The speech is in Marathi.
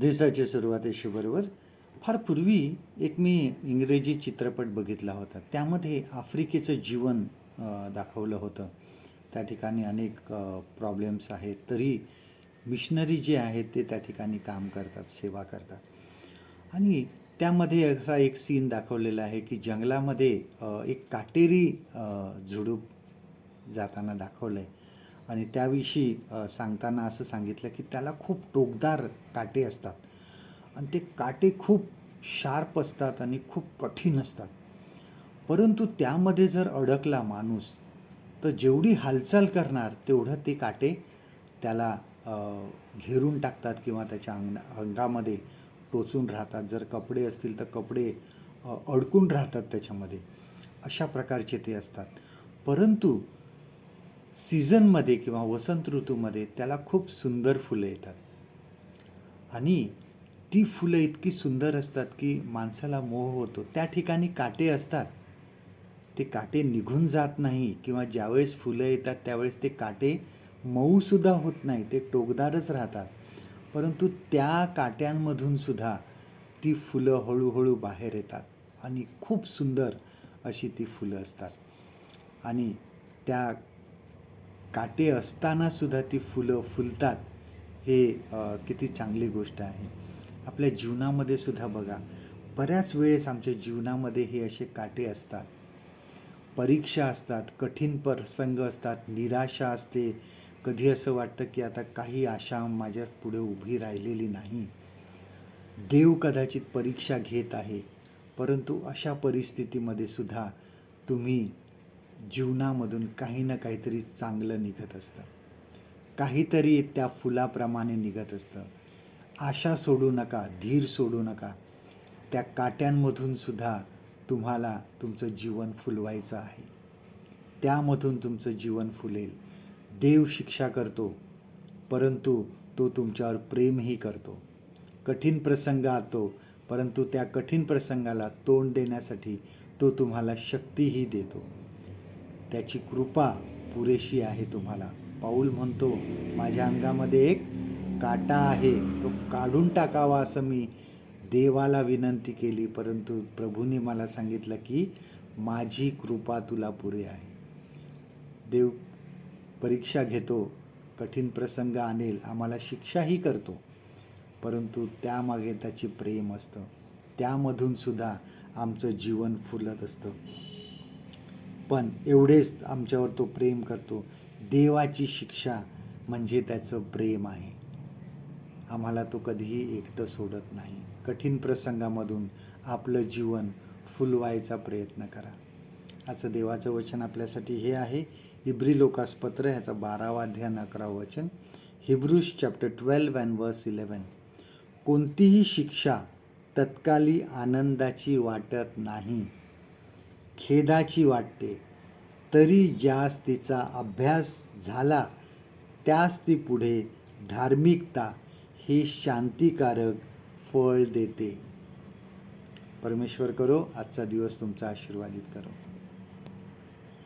दिवसाच्या सुरुवातीशी बरोबर. फार पूर्वी एक मी इंग्रजी चित्रपट बघितला होता. त्यामध्ये आफ्रिकेचं जीवन दाखवलं होतं. त्या ठिकाणी अनेक प्रॉब्लेम्स आहेत. तरी मिशनरी जे आहेत ते त्या ठिकाणी काम करतात सेवा करतात. आणि त्यामध्ये असा एक सीन दाखवलेला आहे की जंगलामध्ये एक काटेरी झुडूप जाताना दाखवलं आहे आणि त्याविषयी सांगताना असं सांगितलं की त्याला खूप टोकदार काटे असतात. आणि ते काटे खूप शार्प असतात आणि खूप कठीण असतात. परंतु त्यामध्ये जर अडकला माणूस तर जेवढी हालचाल करणार तेवढं ते काटे त्याला घेरून टाकतात किंवा त्याच्या अंग अंगामध्ये टोचून राहतात. जर कपडे असतील तर कपडे अडकून राहतात त्याच्यामध्ये. अशा प्रकारचे ते असतात. परंतु सीझनमध्ये किंवा वसंत ऋतूमध्ये त्याला खूप सुंदर फुलं येतात. आणि ती फुलं इतकी सुंदर असतात की माणसाला मोह होतो. त्या ठिकाणी काटे असतात. ते काटे निघून जात नाही किंवा ज्यावेळेस फुलं येतात त्यावेळेस ते काटे मऊसुद्धा होत नाही. ते टोकदारच राहतात. परंतु त्या काट्यांमधून सुद्धा ती फुलं हळूहळू बाहेर येतात आणि खूप सुंदर अशी ती फुलं असतात. आणि त्या काटे असताना सुद्धा ती फुलं फुलतात हे किती चांगली गोष्ट आहे. आपल्या जीवनामध्ये सुद्धा बघा बऱ्याच वेळेस आमच्या जीवनामध्ये हे असे काटे असतात. परीक्षा असतात कठीण प्रसंग असतात निराशा असते. कधी असं वाटतं की आता काही आशा माझ्या पुढे उभी राहिलेली नाही. देव कदाचित परीक्षा घेत आहे परंतु अशा परिस्थितीमध्ये सुद्धा तुम्ही जीवनामधून काही ना काहीतरी चांगलं निघत असतं. काहीतरी त्या फुलाप्रमाणे निघत असतं. आशा सोडू नका धीर सोडू नका. त्या काट्यांमधून सुद्धा तुम्हाला तुमचं जीवन फुलवायचं आहे. त्यामधून तुमचं जीवन फुलेल. देव शिक्षा करतो परंतु तो तुमच्यावर प्रेमही करतो. कठीण प्रसंग आतो परंतु त्या कठीण प्रसंगाला तोंड देण्यासाठी तो तुम्हाला शक्तीही देतो. त्याची कृपा पुरेशी आहे तुम्हाला. पाऊल म्हणतो माझ्या अंगामध्ये एक काटा आहे. तो काढून टाकावा असं मी देवाला विनंती केली. परंतु प्रभूने मला सांगितलं की माझी कृपा तुला पुरे आहे. देव परीक्षा घेतो कठीण प्रसंग आणेल आम्हाला शिक्षाही करतो. परंतु त्यामागे त्याचे प्रेम असतं. त्यामधूनसुद्धा आमचं जीवन फुलत असतं. पण एवढेच आमच्यावर तो प्रेम करतो. देवाची शिक्षा म्हणजे त्याचं प्रेम आहे. आम्हाला तो कधीही एकटं सोडत नाही. कठीण प्रसंगामधून आपलं जीवन फुलवायचा प्रयत्न करा. आजचं देवाचं वचन आपल्यासाठी हे आहे. इब्री लोकासपत्र ह्याचा बारावा अध्याय अकरावं वचन. Hebrews chapter twelve and verse eleven कोणतीही शिक्षा तत्काली आनंदाची वाटत नाही. खेदाची वाटते. तरी ज्यास तिचा अभ्यास झाला त्यास ती पुढे धार्मिकता हे शांतिकारक फळ देते. परमेश्वर करो आजचा दिवस तुमचा आशीर्वादित करो.